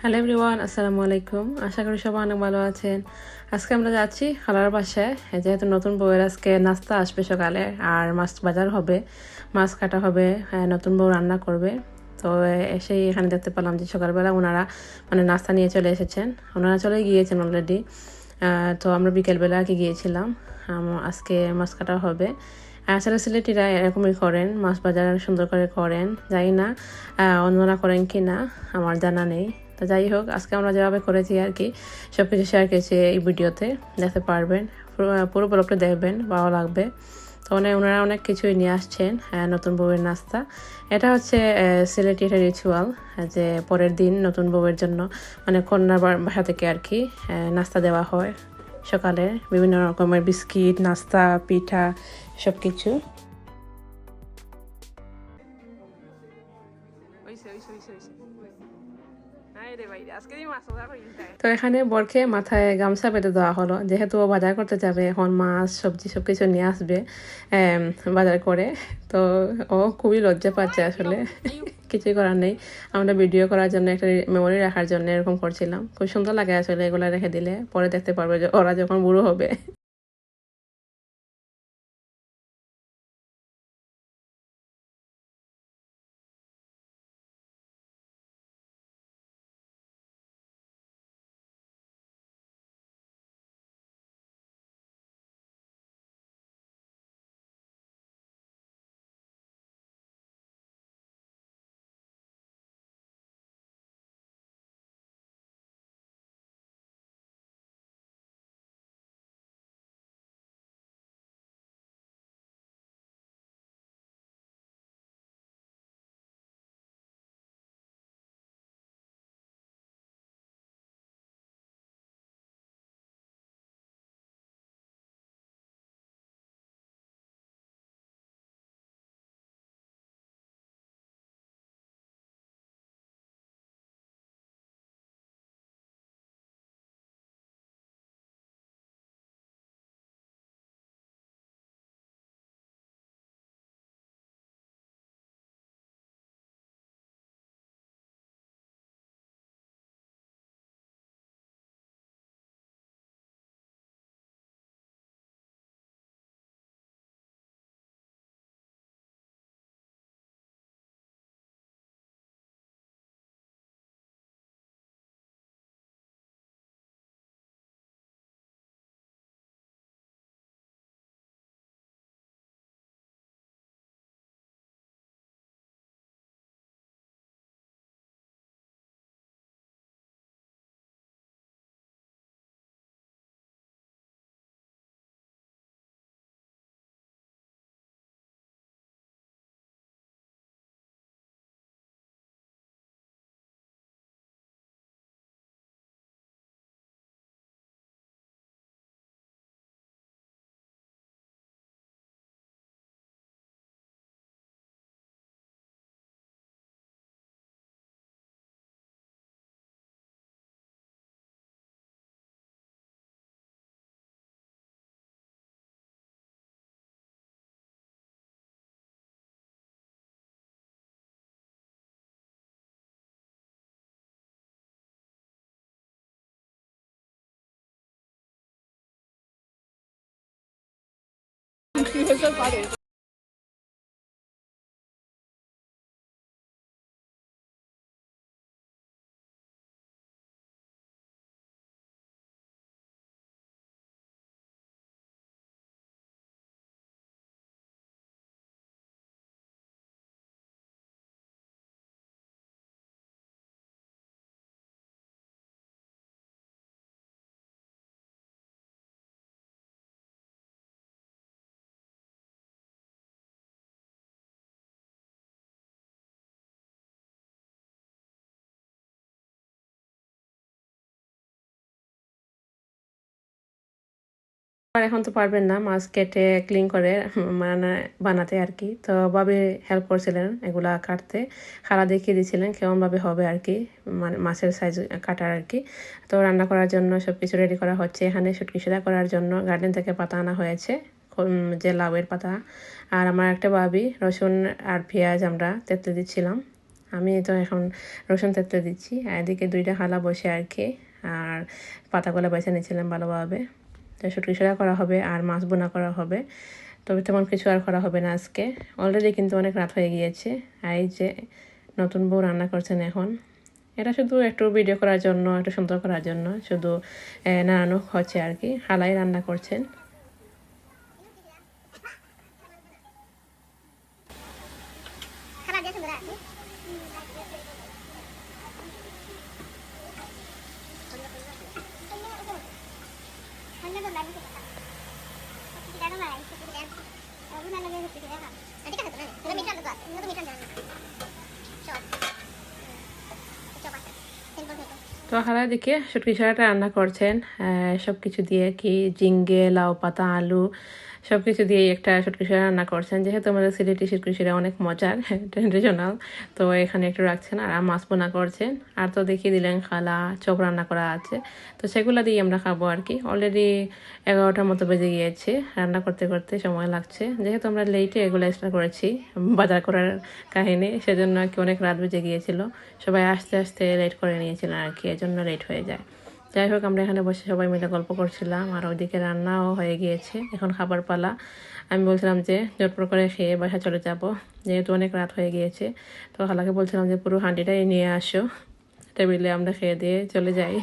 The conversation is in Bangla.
হ্যালো এভরিওয়ান আসসালামু আলাইকুম আশা করি সবাই অনেক ভালো আছেন। আজকে আমরা যাচ্ছি খালার বাসায়। যেহেতু নতুন বউয়ের আজকে নাস্তা আসবে সকালে আর মাছ বাজার হবে মাছ কাটা হবে হ্যাঁ, নতুন বউ রান্না করবে। তো এসেই এখানে দেখতে পেলাম যে সকালবেলা ওনারা মানে নাস্তা নিয়ে চলে এসেছেন। ওনারা চলে গিয়েছেন অলরেডি তো আমরা বিকেলবেলা কি গিয়েছিলাম। আজকে মাছ কাটা হবে। আসলে সিলেটিরা এরকমই করেন, মাছ বাজার সুন্দর করে করেন। যাই না অন্যরা করেন কি না, আমার জানা নেই। তো যাই হোক, আজকে আমরা যেভাবে করেছি আর কি সব কিছু শেয়ার করেছি এই ভিডিওতে। দেখতে পারবেন, পুরো পুরো ব্লগটা দেখবেন, ভালো লাগবে। তো মানে ওনারা অনেক কিছুই নিয়ে আসছেন নতুন বউয়ের নাস্তা। এটা হচ্ছে সিলেটি একটা রিচুয়াল যে পরের দিন নতুন বউয়ের জন্য মানে কন্যার বাসা থেকে আর কি নাস্তা দেওয়া হয়। সকালে বিভিন্ন রকমের বিস্কিট, নাস্তা, পিঠা সব কিছু তো এখানে বরকে মাথায় গামছা বেঁধে দেওয়া হলো। যেহেতু ও বাজার করতে যাবে এখন মাছ সবজি সব কিছু নিয়ে আসবে বাজার করে। তো ও খুবই লজ্জা পাচ্ছে আসলে। কিছুই করার নেই। আমরা ভিডিও করার জন্য একটা মেমোরি রাখার জন্য এরকম করছিলাম। খুব সুন্দর লাগে আসলে এগুলো রেখে দিলে। পরে দেখতে পারবে যে ওরা যখন বুড়ো হবে। 그 회사 가게. আর এখন তো পারবেন না মাছ কেটে ক্লিন করে মানে বানাতে আর কি। তো ভাবি হেল্প করছিলেন এগুলা কাটতে, খালা দেখিয়ে দিয়েছিলেন কেমনভাবে হবে আর কি মানে মাছের সাইজ কাটার আর কি। তো রান্না করার জন্য সব কিছু রেডি করা হচ্ছে, এখানে শুটকি সেদা করার জন্য গার্ডেন থেকে পাতা আনা হয়েছে যে লাউয়ের পাতা। আর আমার একটা ভাবি রসুন আর পেঁয়াজ আমরা তেঁতলে দিচ্ছিলাম। আমি তো এখন রসুন তেঁতলে দিচ্ছি এদিকে দুইটা খালা বসে আর কি, আর পাতাগুলো বেছে নিয়েছিলাম ভালোভাবে। শুটকি সেরা করা হবে আর মাছ বোনা করা হবে। তবে তেমন কিছু আর করা হবে না আজকে। অলরেডি কিন্তু অনেক রাত হয়ে গিয়েছে। আর এই যে নতুন বউ রান্না করছেন এখন, এটা শুধু একটু ভিডিও করার জন্য, একটু সুন্দর করার জন্য। শুধু নাড়ানো হচ্ছে আর কি। হালাই রান্না করছেন খাবার দিয়ে সুন্দর আছে তো খালা দেখে শুটকি ছাড়াটা রান্না করছেন সব কিছু দিয়ে কি জিঙ্গে লাউ পাতা, আলু সব কিছু দিয়েই একটা ছাড়া রান্না করছেন। যেহেতু আমাদের সিলেটি ছাড়া অনেক মজার ট্রেডিশনাল তো এখানে একটু রাখছেন আর মাছ বোনা করছেন। আর তো দেখিয়ে দিলেন খালা, চপ রান্না করা আছে। তো সেগুলো দিয়ে আমরা খাব আর কি। অলরেডি এগারোটার মতো বেজে গিয়েছে। রান্না করতে করতে সময় লাগছে। যেহেতু আমরা লেটে এগুলো স্টার্ট করেছি বাজার করার কাহিনী, সেজন্য আর কি অনেক রাত বেজে গিয়েছিল। সবাই আস্তে আস্তে লেট করে নিয়েছিলেন আর কি, এজন্য লেট হয়ে যায়। যাই হোক, আমরা এখানে বসে সবাই মিলে গল্প করছিলাম আর ওইদিকে রান্নাও হয়ে গিয়েছে, এখন খাবার পালা। আমি বলছিলাম যে জটপট করে খেয়ে বাসা চলে যাব, যেহেতু অনেক রাত হয়ে গিয়েছে। তো খালাকে বলছিলাম যে পুরো হাঁডিটাই নিয়ে আসো, টেবিলে আমরা খেয়ে দিয়ে চলে যাই।